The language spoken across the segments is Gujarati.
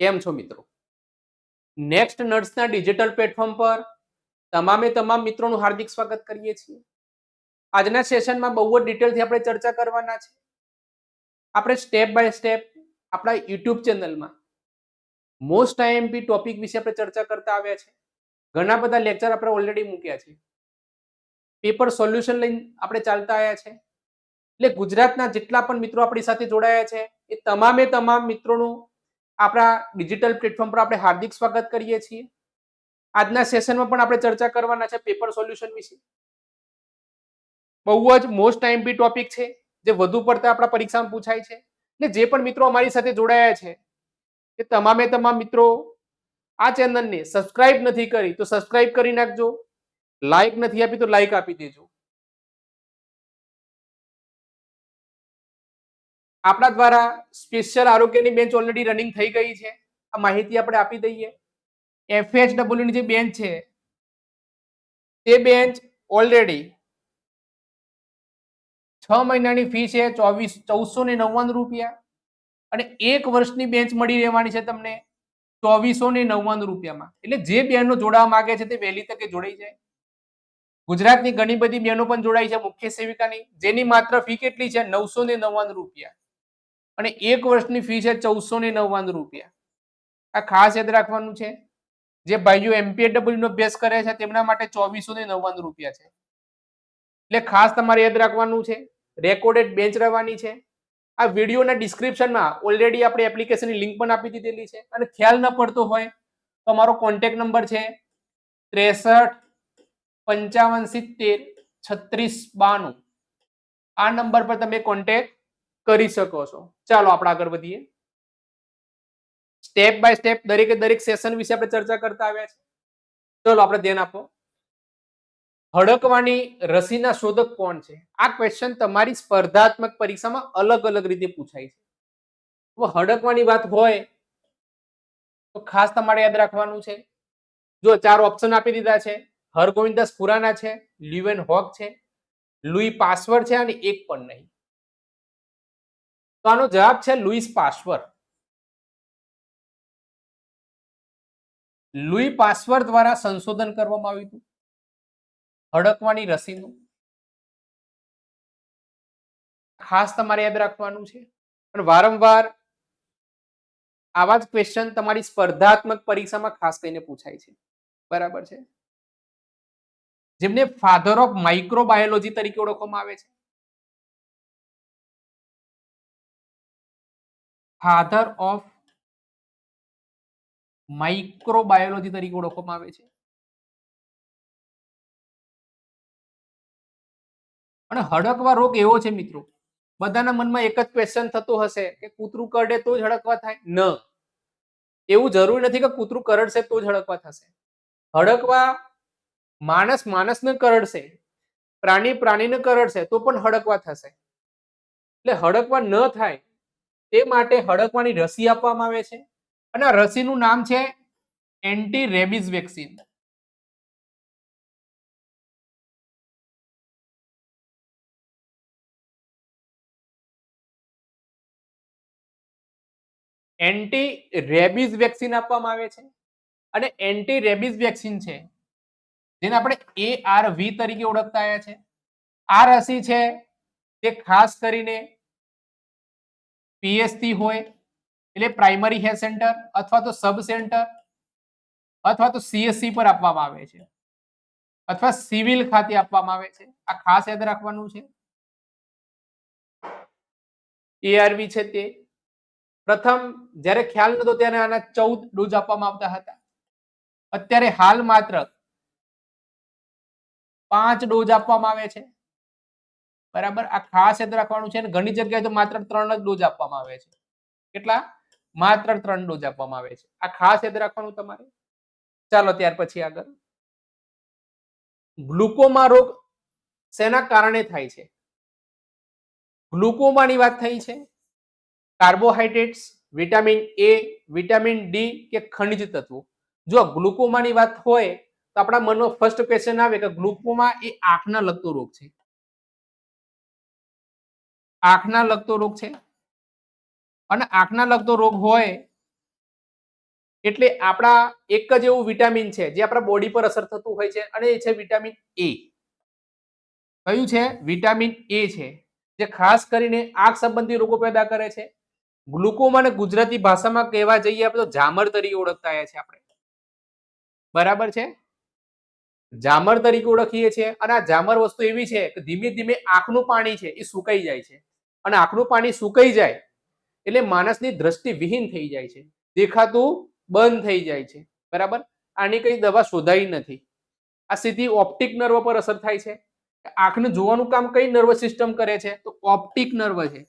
કેમ છો મિત્રો? નેક્સ્ટ નર્સના ડિજિટલ પ્લેટફોર્મ પર તમામે તમામ મિત્રોનું હાર્દિક સ્વાગત કરીએ છીએ. આજના સેશનમાં બહુ જ ડિટેલથી આપણે ચર્ચા કરવાના છે. આપણે સ્ટેપ બાય સ્ટેપ આપણા યુટ્યુબ ચેનલમાં મોસ્ટ આઈએમપી ટોપિક વિશે આપણે ચર્ચા કરતા આવ્યા છે. ઘણા બધા લેક્ચર આપણે ઓલરેડી મૂક્યા છે. પેપર સોલ્યુશન લઈને આપણે ચાલતા આવ્યા છે. એટલે ગુજરાતના જેટલા પણ મિત્રો આપણી સાથે જોડાયા છે, એ તમામે તમામ મિત્રોનું આપણા ડિજિટલ પ્લેટફોર્મ પર આપણે હાર્દિક સ્વાગત કરીએ છીએ. આજના સેશનમાં પણ આપણે ચર્ચા કરવાના છે પેપર સોલ્યુશન વિશે. બહુ જ મોસ્ટ ટાઈમ બી ટોપિક છે, જે વધુ પડતા આપણા પરીક્ષામાં પૂછાય છે. એટલે જે પણ મિત્રો અમારી સાથે જોડાયા છે, એ તમામે તમામ મિત્રો આ ચેનલને સબસ્ક્રાઇબ નથી કરી તો સબસ્ક્રાઇબ કરી નાખજો. લાઈક નથી આપી તો લાઈક આપી દેજો. આપણા દ્વારા સ્પેશિયલ આરોગ્યની બેન્ચ ઓલરેડી રનિંગ થઈ ગઈ છે. આ માહિતી આપણે આપી દઈએ. એફએચડબલ્યુ ની જે બેન્ચ છે તે બેન્ચ ઓલરેડી છ મહિનાની ફી છે ચોવીસ, ચૌદસો ને નવ્વાણું રૂપિયા. અને એક વર્ષની બેન્ચ મળી રહેવાની છે તમને ચોવીસો ને નવ્વાણું રૂપિયામાં. એટલે જે બહેનો જોડાવા માંગે છે તે વહેલી તકે જોડાઈ જાય. ગુજરાતની ઘણી બધી બહેનો પણ જોડાઈ છે, મુખ્ય સેવિકાની. જેની માત્ર ફી કેટલી છે? નવસો ને નવ્વાણું રૂપિયા. અને એક વર્ષની ફી છે ચૌદસો ને નવ્વાણું રૂપિયા. આ ખાસ યાદ રાખવાનું છે. જે ભાઈઓ એમપીએડબલ્યુ નો અભ્યાસ કરે છે તેમના માટે ચોવીસો ને નવ્વાણું રૂપિયા છે. એટલે ખાસ તમારે યાદ રાખવાનું છે રેકોર્ડેડ બેન્ચ રહેવાની છે. આ વિડીયોના ડિસ્ક્રિપ્શનમાં ઓલરેડી આપણે એપ્લિકેશનની લિંક પણ આપી દીધેલી છે. અને ખ્યાલ ન પડતો હોય તો અમારો કોન્ટેક્ટ નંબર છે ત્રેસઠ, પંચાવન, સિત્તેર, છત્રીસ, બાણું. આ નંબર પર તમે કોન્ટેક્ટ કરી શકો છો. ચાલો આપણે આગળ વધીએ. સ્ટેપ બાય સ્ટેપ દરેકે દરેક સેશન વિશે આપણે ચર્ચા કરતા આવ્યા છે. ચલો આપણે ધ્યાન આપો. હડકવાની રસીના શોધક કોણ છે? આ ક્વેશ્ચન તમારી સ્પર્ધાત્મક પરીક્ષામાં અલગ અલગ રીતે પૂછાય છે. હડકવાની વાત હોય તો ખાસ તમારે યાદ રાખવાનું છે. જો ચાર ઓપ્શન આપી દીધા છે. હરગોવિંદાસ ખુરાના છે લ્યુએન હોક છે, લુઈ પાસવર્ડ છે અને એક પણ નહીં. તો આનો જવાબ છે લુઈસ પાસવર લુઈ પાસવર દ્વારા સંશોધન કરવામાં આવ્યું હતું. હડકવાની રસીનું. ખાસ તમારે યાદ રાખવાનું છે. પણ વારંવાર આવા જ ક્વેશ્ચન તમારી સ્પર્ધાત્મક પરીક્ષામાં ખાસ કરીને પૂછાય છે. બરાબર છે? જેમને ફાધર ઓફ માઇક્રોબાયોલોજી તરીકે ઓળખવામાં આવે છે. ફાધર ઓફ માઇક્રોબાયોલોજી તરીકે ઓળખવામાં આવે છે. અને હડકવા રોગ એવો છે મિત્રો, બધાના મનમાં એક જ ક્વેશ્ચન થતો હશે કે કૂતરું કરડે તો જ હડકવા થાય? ન. એવું જરૂરી નથી કે કૂતરું કરડશે તો જ હડકવા થશે. હડકવા માણસ માણસને કરડશે, પ્રાણી પ્રાણીને કરડશે તો પણ હડકવા થશે. એટલે હડકવા ન થાય તે માટે હડકવાની રસી આપવામાં આવે છે. અને આ રસીનું નામ છે anti rabies vaccine anti rabies vaccine આપવામાં આવે છે. અને એન્ટી રેબિઝ વેક્સિન છે, જેને આપણે એ આર વી તરીકે ઓળખતા આવ્યા છે. આ રસી છે તે ખાસ કરીને પીએસટી હોય, એટલે પ્રાઇમરી હેલ્થ સેન્ટર અથવા તો સબ સેન્ટર અથવા તો સીએસસી પર આપવામાં આવે છે. અથવા સિવિલ ખાતે આપવામાં આવે છે. આ ખાસ યાદ રાખવાનું છે. એઆરવી છે તે. પ્રથમ, જ્યારે ખ્યાલ નતો ત્યારે આના ચૌદ ડોઝ આપવામાં આવતા હતા. અત્યારે હાલ માત્ર પાંચ ડોઝ આપવામાં આવે છે. બરાબર? આ ખાસ યાદ રાખવાનું છે ઘણી જગ્યાએ તો માત્ર ત્રણ જ ડોઝ આપવામાં આવે છે. કેટલા? માત્ર ત્રણ ડોઝ આપવામાં આવે છે. આ ખાસ યાદ રાખવાનું તમારે? ચાલો, ત્યાર પછી આગળ. ગ્લુકોમા રોગ શેના કારણે થાય છે? ગ્લુકોમાની વાત થઈ છે. Carbohydrates, vitamin A, vitamin D કે ખનિજ તત્વો. જો ગ્લુકોમાની વાત હોય તો આપણા મનમાં ફર્સ્ટ ક્વેશ્ચન આવે કે ગ્લુકોમા એ આંખના લગતો રોગ છે. આંખના લગતો રોગ છે. અને આંખના લગતો રોગ હોય એટલે આપણા એક જ એવું વિટામિન છે જે આપણા બોડી પર અસર થતું હોય છે અને એ છે વિટામિન એ. કયું છે? વિટામિન એ છે. જે ખાસ કરીને આંખ સંબંધી રોગો પેદા કરે છે. ગ્લુકોમાને ગુજરાતી ભાષામાં કહેવા જઈએ આપણે તો જામર તરીકે ઓળખતા આવ્યા છે આપણે. બરાબર છે? જામર તરીકે ઓળખીએ છીએ અને આ જામર વસ્તુ એવી છે કે ધીમે ધીમે આંખનું પાણી છે એ સુકાઈ જાય છે. અને આંખનું પાણી સુકાઈ જાય એટલે માણસની દ્રષ્ટિ વિહીન થઈ જાય છે. દેખાતું બંધ થઈ જાય છે. બરાબર? આની કઈ દવા શોધાઈ નથી. આ સીધી ઓપ્ટિક નર્વ પર અસર થાય છે. આંખને જોવાનું કામ કઈ નર્વ સિસ્ટમ કરે છે? તો ઓપ્ટિક નર્વ છે.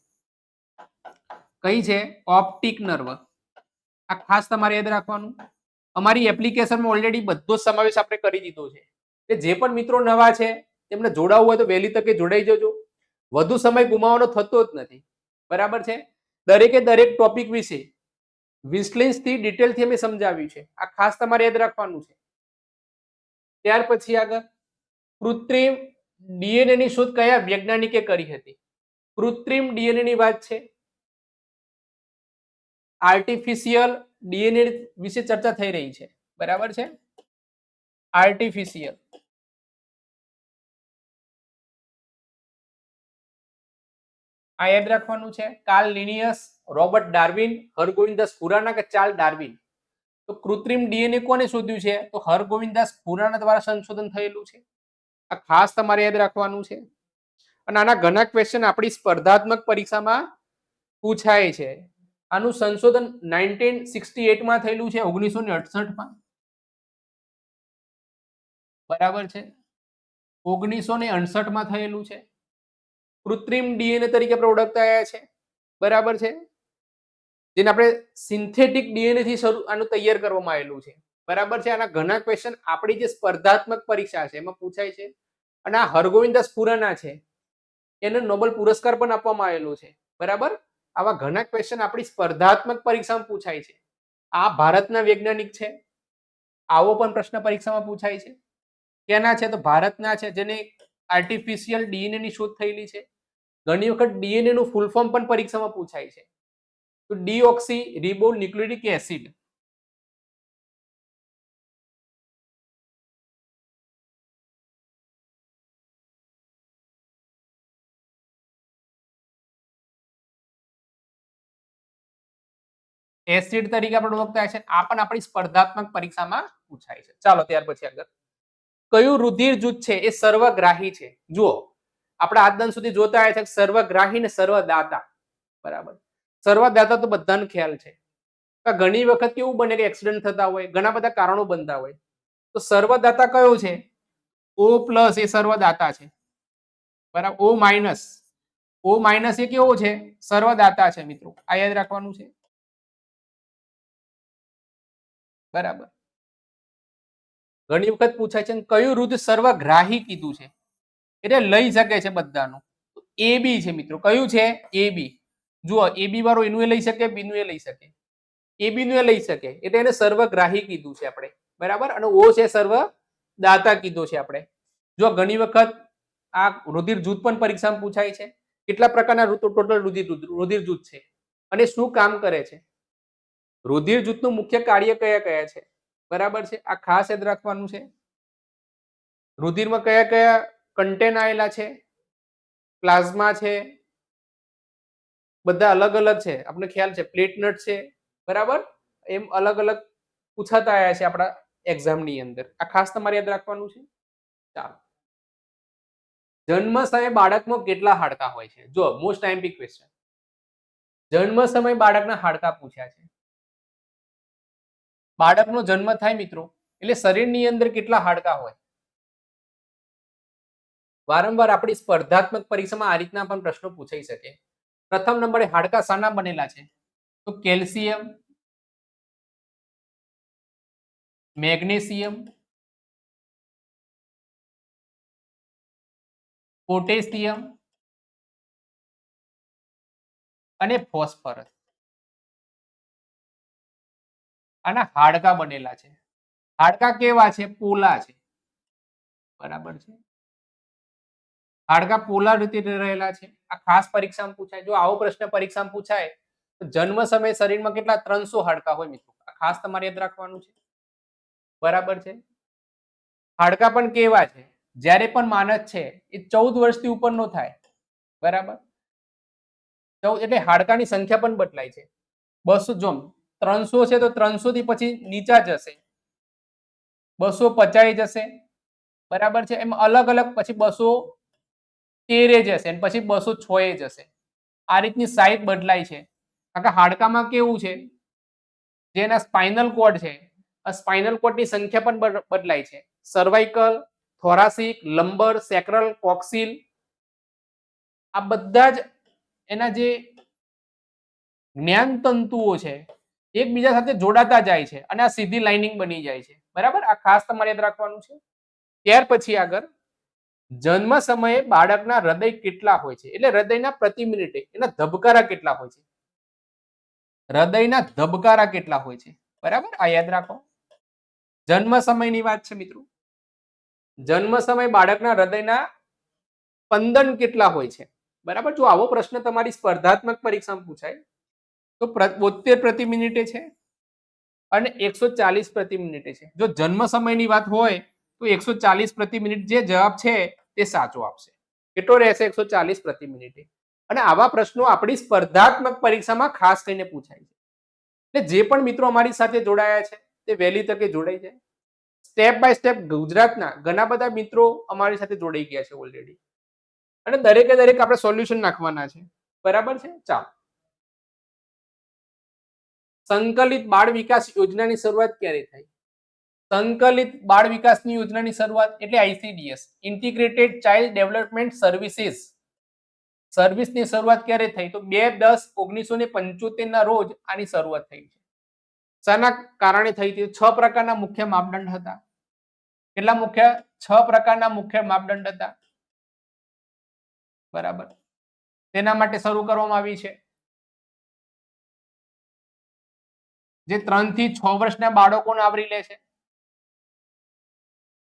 કઈ છે? Optic nerve. આ ખાસ તમારે યાદ રાખવાનું. અમારી એપ્લિકેશનમાં ઓલરેડી બધો સમાવેશ આપણે કરી દીધો છે. એટલે જે પણ મિત્રો નવા છે, તેમને જોડાવવું હોય તો વહેલી તકે જોડાઈ જજો. વધુ સમય ગુમાવવાનો થતો જ નથી. બરાબર છે? દરેકે દરેક ટોપિક વિશે વિસ્લેન્સથી ડિટેલથી અમે સમજાવ્યું છે. આ ખાસ તમારે યાદ રાખવાનું છે. ત્યાર પછી આગળ, કૃત્રિમ ડીએનએ ની શોધ કયા વૈજ્ઞાનિકે કરી હતી? કૃત્રિમ ડીએનએ ની વાત છે. આર્ટિફિશિયલ ડીએનએ વિશે ચર્ચા થઈ રહી છે. બરાબર છે? આર્ટિફિશિયલ આ યાદ રાખવાનું છે Carl Linnaeus Robert Darwin Hargovindas Khurana કે ચાર્લ ડાર્વિન તો કૃત્રિમ ડીએનએ કોને શોધ્યું છે? તો હરગોવિંદાસ ખુરાના દ્વારા સંશોધન થયેલું છે. આ ખાસ તમારે યાદ રાખવાનું છે. અને આના ઘણા ક્વેશ્ચન આપણી સ્પર્ધાત્મક પરીક્ષામાં પૂછાય છે. આનું સંશોધન નાઇન્ટીન સિક્સટી એટમાં થયેલું છે, ઓગણીસો ને અડસઠમાં. બરાબર છે? ઓગણીસો ને અડસઠમાં થયેલું છે. કૃત્રિમ ડીએનએ તરીકે પ્રોડક્ટ આવ્યા છે. બરાબર છે? જેને આપણે સિન્થેટિક ડીએનએ થી શરૂ, આનું તૈયાર કરવામાં આવેલું છે. બરાબર છે? આના ઘણા ક્વેશ્ચન આપણી જે સ્પર્ધાત્મક પરીક્ષા છે, એમાં પૂછાય છે. અને આ હરગોવિંદાસ ખુરાના છે. એને નોબેલ પુરસ્કાર પણ આપવામાં આવેલો છે. બરાબર? આવા ઘણા ક્વેશ્ચન આપણી સ્પર્ધાત્મક પરીક્ષામાં પૂછાય છે. આ ભારતના વૈજ્ઞાનિક છે. આવો પણ પ્રશ્ન પરીક્ષામાં પૂછાય છે. કેના છે? તો ભારતના છે, જેને આર્ટિફિશિયલ ડીએનએ ની શોધ થયેલી છે. ઘણી વખત ડીએનએ નું ફૂલ ફોર્મ પણ પરીક્ષામાં પૂછાય છે. તો deoxyribonucleic acid acid તરીકે આપણે ઓળખતા છે. આ પણ આપણી સ્પર્ધાત્મક પરીક્ષામાં પૂછાય છે. ચાલો ત્યાર પછી આગળ. કયું રુધિર જૂથ છે? એ સર્વગ્રાહી છે. જુઓ. આપણે આજ દિન સુધી જોતા આવ્યા છે સર્વગ્રાહી ને સર્વદાતા. બરાબર. સર્વદાતા તો બધાને ખ્યાલ છે. ઘણી વખત કેવું બને કે એક્સિડન્ટ થતા હોય, ઘણા બધા કારણો બનતા હોય. તો સર્વદાતા કયો છે? ઓ પ્લસ એ સર્વદાતા છે. બરાબર. O minus. ઓ માઇનસ એ કેવો છે? સર્વદાતા છે મિત્રો. આ યાદ રાખવાનું છે. બરાબર. ઘણી વખત પૂછાય છે કયું રુધિર સર્વગ્રાહી કીધું છે? એટલે લઈ શકે છે બધાનું. એ બી છે મિત્રો, કયું છે? એ બી. જુઓ, એ બી વાળો એનું એ લઈ શકે, બીનું એ લઈ શકે. એ બી એ લઈ શકે, એટલે એને સર્વગ્રાહી કીધું છે આપણે. બરાબર? અને ઓ છે સર્વ દાતા કીધો છે આપણે. જો ઘણી વખત આ રુધિર જૂથ પણ પરીક્ષામાં પૂછાય છે, કેટલા પ્રકારના ટોટલ રુધિર રુધિર જૂથ છે? અને શું કામ કરે છે? રુધિર જૂથનું મુખ્ય કાર્ય કયા કયા છે? બરાબર છે? આ ખાસ યાદ રાખવાનું છે. રુધિરમાં કયા કયા કન્ટેન આવેલા છે? પ્લાઝમા છે? બધા અલગ અલગ છે. આપણે ખ્યાલ છે પ્લેટનટ છે. બરાબર? એમ અલગ અલગ પૂછાતા આવ્યા છે આપણા એક્ઝામની અંદર. આ ખાસ તમારે યાદ રાખવાનું છે? ચાલો. જન્મ સમયે બાળકમાં કેટલા હાડકા હોય છે? જો મોસ્ટ ટાઈમ બી ક્વેશ્ચન જન્મ સમયે બાળકના હાડકા પૂછ્યા છે. બાળકનો જન્મ થાય મિત્રો, એટલે શરીરની અંદર કેટલા હાડકા હોય. વારંવાર આપણી સ્પર્ધાત્મક પરીક્ષામાં આ રીતના પણ પ્રશ્નો પૂછાઈ શકે. પ્રથમ નંબરે હાડકા શાના બનેલા છે? તો કેલ્શિયમ, મેગ્નેશિયમ, પોટેશિયમ અને ફોસ્ફરસ. આના હાડકા બનેલા છે. હાડકા કેવા છે? પોલા છે. બરાબર છે? હાડકા પોલા રીતે રહેલા છે. આ ખાસ પરીક્ષામાં પૂછાય. જો આવો પ્રશ્ન પરીક્ષામાં પૂછાય, તો જન્મ સમયે શરીરમાં કેટલા ત્રણસો હાડકા હોય મિત્રો? આ ખાસ તમારે યાદ રાખવાનું છે. બરાબર છે? હાડકા પણ કેવા છે? જ્યારે પણ માનસ છે, એ ચૌદ વર્ષથી ઉપરનો થાય. બરાબર? ચૌદ એટલે હાડકાની સંખ્યા પણ બદલાય છે. બસો, જો ત્રણસો છે તો ત્રણસો થી પછી નીચા જશે. બસો પચાઈ જશે. બરાબર છે? એમ અલગ અલગ પછી બસો તેરે જશે અને પછી બસો છ એ જશે. આ રીતની સાઈઝ બદલાય છે. કારણ કે હાડકામાં કેવું છે? જેના સ્પાઇનલ કોડ છે, આ સ્પાઇનલ કોડની સંખ્યા પણ બદલાય છે. સર્વાઇકલ, થોરાસિક, લંબર, સેક્રલ, કોક્સિલ, આ બધા જ એના જે જ્ઞાન તંતુઓ છે એકબીજા સાથે જોડાતા જાય છે અને આ સીધી લાઇનિંગ બની જાય છે. બરાબર? આ ખાસ તમારે યાદ રાખવાનું છે. ત્યાર પછી આગળ, જન્મ સમયે બાળકના હૃદય કેટલા હોય છે? એટલે હૃદયના પ્રતિ મિનિટે, એના ધબકારા કેટલા હોય છે? હૃદયના ધબકારા કેટલા હોય છે? બરાબર? આ યાદ રાખો. જન્મ સમયની વાત છે મિત્રો. જન્મ સમય બાળકના હૃદયના સ્પંદન કેટલા હોય છે? બરાબર? જો આવો પ્રશ્ન તમારી સ્પર્ધાત્મક પરીક્ષામાં પૂછાય તો બોતેર પ્રતિ મિનિટે છે અને એકસો ચાલીસ પ્રતિ મિનિટે છે. જો જન્મ સમયની વાત હોય, તો એકસો ચાલીસ પ્રતિ મિનિટ જે જવાબ છે, તે સાચો આપશે. કેટલો રહેશે એકસો ચાલીસ પ્રતિ મિનિટે? અને આવા પ્રશ્નો આપણી સ્પર્ધાત્મક પરીક્ષામાં ખાસ કરીને પૂછાય છે. એટલે જે પણ મિત્રો અમારી સાથે જોડાયા છે, તે વહેલી તકે જોડાઈ જાય. સ્ટેપ બાય સ્ટેપ ગુજરાતના ઘણા બધા મિત્રો અમારી સાથે જોડાઈ ગયા છે ઓલરેડી અને દરેકે દરેક આપણે સોલ્યુશન નાખવાના છે. બરાબર છે? ચાલો. સંકલિત બાળ વિકાસ યોજનાની શરૂઆત ક્યારે થઈ? સંકલિત બાળ વિકાસની યોજનાની શરૂઆત એટલે ICDS integrated child development services સર્વિસની શરૂઆત ક્યારે થઈ? તો બે દસ ઓગણીસો ને પંચોતેર ના રોજ આની શરૂઆત થઈ છે. શાના કારણે થઈ હતી છ પ્રકારના મુખ્ય માપદંડ હતા. કેટલા મુખ્ય? છ પ્રકારના મુખ્ય માપદંડ હતા. બરાબર. તેના માટે શરૂ કરવામાં આવી છે. જે ત્રણથી છ વર્ષના બાળકોને આવરી લે છે.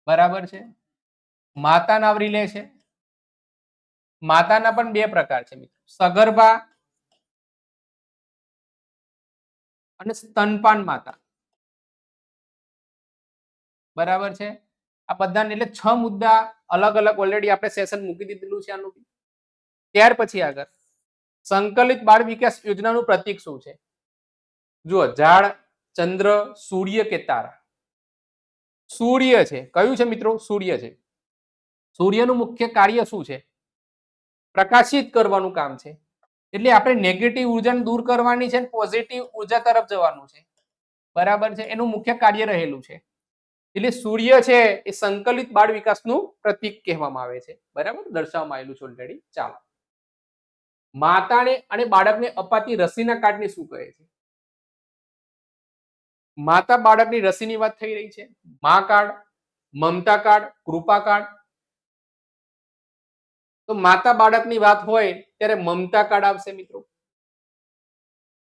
બરાબર છે? માતાને આવરી લે છે. માતાના પણ બે પ્રકાર છે મિત્રો. સગર્ભા અને સ્તનપાન માતા. બરાબર છે? આ બધાને એટલે છ મુદ્દા અલગ અલગ ઓલરેડી આપણે સેશન મૂકી દીધેલું છે આનું ત્યાર પછી આગળ. સંકલિત બાળ વિકાસ યોજનાનું પ્રતીક શું છે? જુઓ, ઝાડ, ચંદ્ર, સૂર્ય કે તારા. સૂર્ય છે. કયું છે મિત્રો? સૂર્ય છે. સૂર્યનું મુખ્ય કાર્ય શું છે? પ્રકાશિત કરવાનું કામ છે. એટલે આપણે નેગેટિવ ઉર્જાને દૂર કરવાની છે અને પોઝિટિવ ઊર્જા તરફ જવાનું છે. બરાબર છે? એનું મુખ્ય કાર્ય રહેલું છે. એટલે સૂર્ય છે એ સંકલિત બાળ વિકાસનું પ્રતીક કહેવામાં આવે છે. બરાબર? દર્શાવવામાં આવેલું છે ઓલરેડી ચાલો. માતાને અને બાળકને અપાતી રસીના કાર્ડને શું કહે છે? માતા બાળકની રસીની વાત થઈ રહી છે. Maa card, Mamta card, Kripa card. તો માતા બાળકની વાત હોય ત્યારે મમતા કાર્ડ આવશે મિત્રો.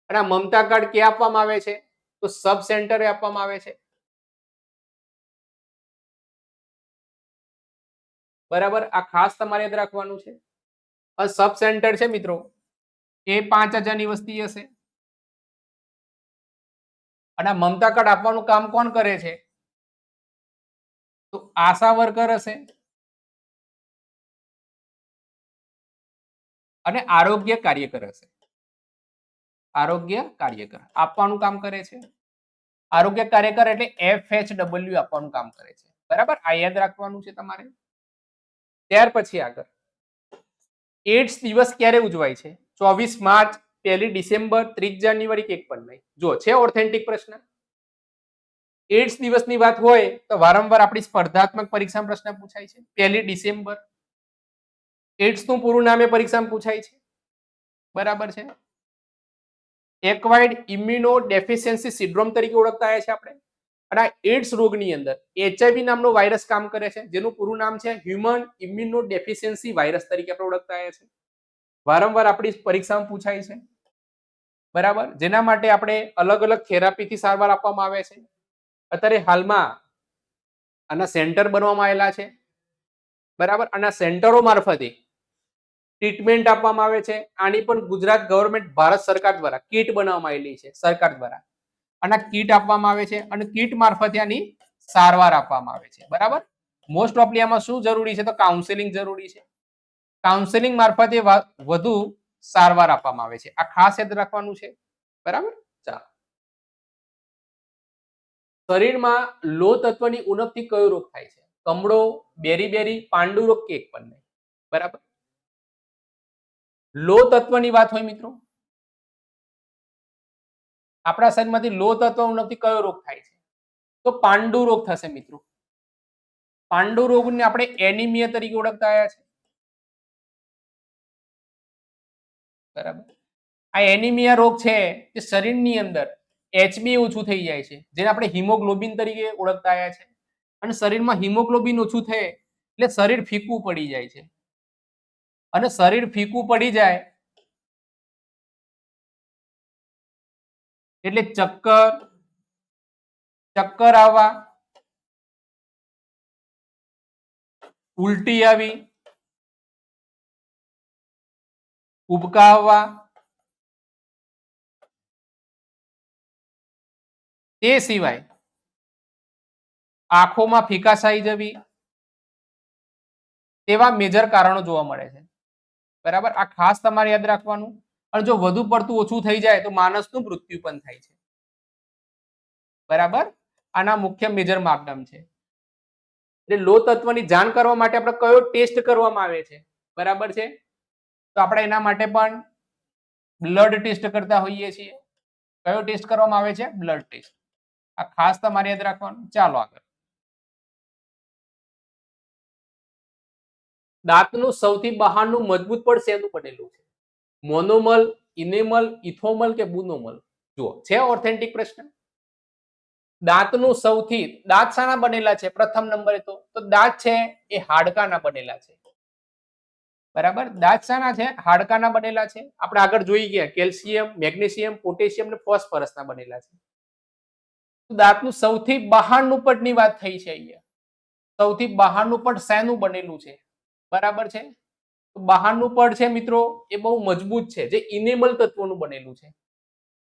અને આ મમતા કાર્ડ ક્યાં આપવામાં આવે છે? તો સબ સેન્ટરે આપવામાં આવે છે. બરાબર? આ ખાસ તમારે યાદ રાખવાનું છે. સબ સેન્ટર છે મિત્રો. એ પાંચ હજારની વસ્તી હશે. અને આ મમતા કાર્ડ આપવાનું કામ કોણ કરે છે? તો આશા વર્કર હશે. અને આરોગ્ય કાર્યકર હશે. આરોગ્ય કાર્યકર આપવાનું કામ કરે છે. આરોગ્ય કાર્યકર એટલે એફ એચ ડબલ્યુ આપવાનું કામ કરે છે. બરાબર? આ યાદ રાખવાનું છે તમારે. ત્યાર પછી આગળ. એડ્સ દિવસ ક્યારે ઉજવાય છે? ચોવીસ માર્ચ પહેલી ડિસેમ્બર ત્રીસ જાન્યુઆરી કે પણ નહીં. જો છે ઓથેન્ટિક પ્રશ્ન? એડ્સ દિવસની વાત હોય તો વારંવાર આપણી સ્પર્ધાત્મક પરીક્ષામાં પ્રશ્ન પૂછાય છે. પહેલી ડિસેમ્બર, એડ્સનું પૂરું નામે પરીક્ષામાં પૂછાય છે. બરાબર છે? એક્વાઇડ ઇમ્યુનો ડેફિશિયન્સી સિન્ડ્રોમ તરીકે ઓળખતા આવ્યા છે આપણે. અને આ એડ્સ રોગની અંદર એચઆઈવી નામનો વાયરસ કામ કરે છે. જેનું પૂરું નામ છે હ્યુમન ઇમ્યુનો ડેફિશિયન્સી વાયરસ તરીકે આપણે ઓળખતા આવ્યા છે. વારંવાર આપણી પરીક્ષામાં પૂછાય છે. બરાબર? જેના માટે આપણે અલગ અલગ થેરાપીથી સારવાર આપવામાં આવે છે. અત્યારે હાલમાં આના સેન્ટર બનવામાં આવેલા છે. બરાબર? આના સેન્ટરો મારફતે ટ્રીટમેન્ટ આપવામાં આવે છે. આની પણ ગુજરાત ગવર્મેન્ટ, ભારત સરકાર દ્વારા કીટ બનાવવામાં આવેલી છે, સરકાર દ્વારા. આના કીટ આપવામાં આવે છે અને કીટ મારફતે આની સારવાર આપવામાં આવે છે. બરાબર? મોસ્ટ ઓફલી આમાં શું જરૂરી છે? તો કાઉન્સેલિંગ જરૂરી છે. કાઉન્સેલિંગ મારફતે વધુ સારવાર આપવામાં આવે છે. આ ખાસ યાદ રાખવાનું છે. બરાબર? ચાલો. શરીરમાં લો તત્વની ઉણપથી કયો રોગ થાય છે? કમળો, બેરી બેરી, પાંડુ રોગ કે એક પણ નહીં? બરાબર? લો તત્વની વાત હોય મિત્રો. આપણા શરીરમાંથી લો તત્વ ઉણપથી કયો રોગ થાય છે? તો પાંડુ રોગ થશે મિત્રો. પાંડુ રોગને આપણે એનિમિયા તરીકે ઓળખતા આવ્યા છે. બરાબર? આ એનિમિયા રોગ છે તે શરીરની અંદર એચબી ઓછું થઈ જાય છે, જેને આપણે હિમોગ્લોબિન તરીકે ઓળખતા આવ્યા છે. અને શરીરમાં હિમોગ્લોબિન ઓછું થાય એટલે શરીર ફીકું પડી જાય છે. અને શરીર ફીકું પડી જાય એટલે ચક્કર ચક્કર આવવા, ઉલટી આવી ઉબકા આવવા તે સિવાય આંખોમાં ફિકાસાઈ જવી. તેવા મેજર કારણો જોવા મળે છે. બરાબર? આ ખાસ તમારે યાદ રાખવાનું. અને જો વધુ પડતું ઓછું થઈ જાય તો માણસનું મૃત્યુ પણ થાય છે. બરાબર? આના મુખ્ય મેજર માપદંડ છે. એટલે લો તત્વની જાણ કરવા માટે આપણે કયો ટેસ્ટ કરવામાં આવે છે? બરાબર છે? તો આપણે એના માટે પણ બ્લડ ટેસ્ટ કરતા હોઈએ છીએ. કયો ટેસ્ટ કરવામાં આવે છે? બ્લડ ટેસ્ટ આ ખાસ તમારે યાદ રાખવાનું. ચાલો આગળ. દાંતનું સૌથી બહારનું મજબૂત પડ શેનું બનેલું છે? મોનોમલ ઇનેમલ ઇથોમલ કે બુનોમલ જુઓ, છે ઓથેન્ટિક પ્રશ્ન? દાંતનું સૌથી, દાંત શાના બનેલા છે? પ્રથમ નંબરે તો દાંત છે એ હાડકાના બનેલા છે. બરાબર? દાંત શાના છે, હાડકાના બનેલા છે. આપણે આગળ જોઈ ગયા, કેલ્શિયમ, મેગ્નેશિયમ, પોટેશિયમ ને ફોસ્ફરસના બનેલા છે. દાંતનું સૌથી બહારનું પટની વાત થઈ છે અહીંયા. સૌથી બહારનું પટ શેનું બનેલું છે. બરાબર છે? બહારનું પડ છે મિત્રો, એ બહુ મજબૂત છે, જે ઇનેમલ તત્વોનું બનેલું છે.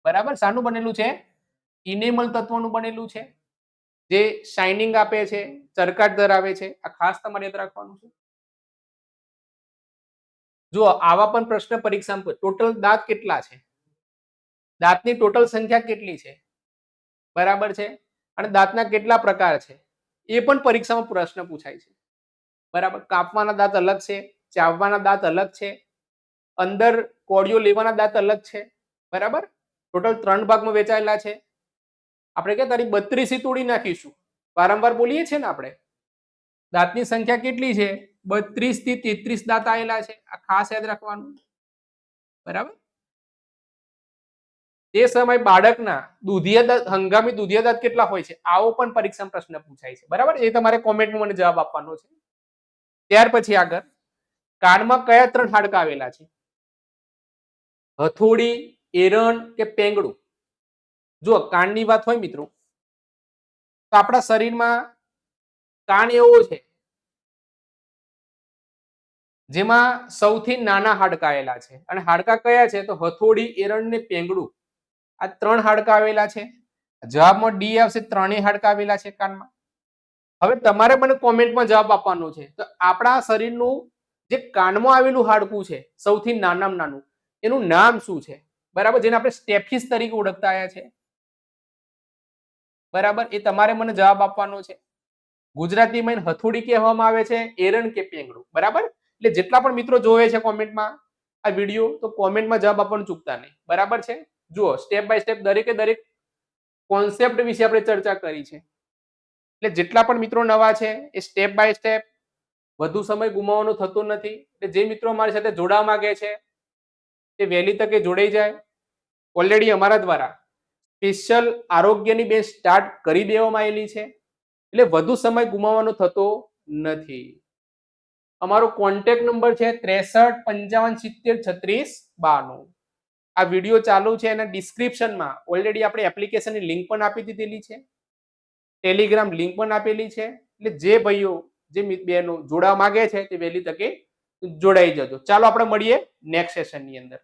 બરાબર? શાનું બનેલું છે? ઇનેમલ તત્વોનું બનેલું છે. જે શાઇનિંગ આપે છે, ચરકાટ ધરાવે છે. આ ખાસ તમારે યાદ રાખવાનું છે. જુઓ, આવા પણ પ્રશ્ન પરીક્ષામાં ટોટલ દાંત કેટલા છે? દાંતની ટોટલ સંખ્યા કેટલી છે? બરાબર છે? અને દાંતના કેટલા પ્રકાર છે? એ પણ પરીક્ષામાં પ્રશ્ન પૂછાય છે. બરાબર? કાપવાના દાંત અલગ છે, ચાવવાના દાંત અલગ છે, અંદર કોડિયો લેવાના દાંત અલગ છે, બરાબર? ટોટલ ત્રણ ભાગમાં વેચાયેલા છે. આપણે કે તારી બત્રીસી તોડી નાખીશું. વારંવાર બોલીએ છીએ ને આપણે? દાંતની સંખ્યા કેટલી છે? બત્રીસથી તેત્રીસ દાંત આવેલા છે. આ ખાસ યાદ રાખવાનું. બરાબર? તે સમય બાળકના દૂધિયા દાંત, હંગામી દૂધિયા દાંત કેટલા હોય છે? આવો પણ પરીક્ષામાં પ્રશ્ન પૂછાય છે. બરાબર? એ તમારે કોમેન્ટમાં મને જવાબ આપવાનો છે. ત્યાર પછી આગળ. કાનમાં કયા ત્રણ હાડકા આવેલા છે? હથોડી, એરણ કે પેંગડું જો કાનની વાત હોય મિત્રો. તો આપણા શરીરમાં કાન એવો છે જેમાં સૌથી નાના હાડકા આવેલા છે. અને હાડકા કયા છે? તો હથોડી એરણ ને પેંગડું. આ ત્રણ હાડકા આવેલા છે. જવાબમાં ડી આવશે, ત્રણેય હાડકા આવેલા છે કાનમાં. હવે તમારે મને કોમેન્ટમાં જવાબ આપવાનો છે. તો આપણા શરીરનું જે કાનમાં આવેલું હાડકું છે, સૌથી નાનામાં નાનું, એનું નામ શું છે? બરાબર? જેને આપણે સ્ટેફિસ તરીકે ઓળખતા આવ્યા છે. બરાબર? એ તમારે મને જવાબ આપવાનો છે. ગુજરાતીમાં હથોડી કહેવામાં આવે છે એરણ કે પેંગડું. બરાબર? એટલે જેટલા પણ મિત્રો જોવે છે કોમેન્ટમાં આ વીડિયો, તો કોમેન્ટમાં જવાબ આપવાનું ચૂકતા નહીં. બરાબર છે? જુઓ સ્ટેપ બાય સ્ટેપ દરેકે દરેક કોન્સેપ્ટ વિશે આપણે ચર્ચા કરી છે. એટલે જેટલા પણ મિત્રો નવા છે, એ સ્ટેપ બાય સ્ટેપ વધુ સમય ગુમાવવાનો થતો નથી. એટલે જે મિત્રો અમારી સાથે જોડાવા માંગે છે તે વહેલી તકે જોડાઈ જાય. ઓલરેડી અમારા દ્વારા સ્પેશિયલ આરોગ્યની બેચ સ્ટાર્ટ કરી દેવામાં આવેલી છે. એટલે વધુ સમય ગુમાવવાનો થતો નથી. અમારો કોન્ટેક્ટ નંબર છે ત્રેસઠ, પંચાવન, સિત્તેર, છત્રીસ બારનો આ વીડિયો ચાલુ છે એના ડિસ્ક્રિપ્શનમાં ઓલરેડી આપણે એપ્લિકેશનની લિંક પણ આપી દીધેલી છે. ટેલિગ્રામ લિંક પણ આપેલી છે. એટલે જે ભાઈઓ, જે બહેનો જોડાવા માગે છે તે વહેલી તકે જોડાઈ જજો. ચાલો આપણે મળીએ નેક્સ્ટ સેશનની અંદર.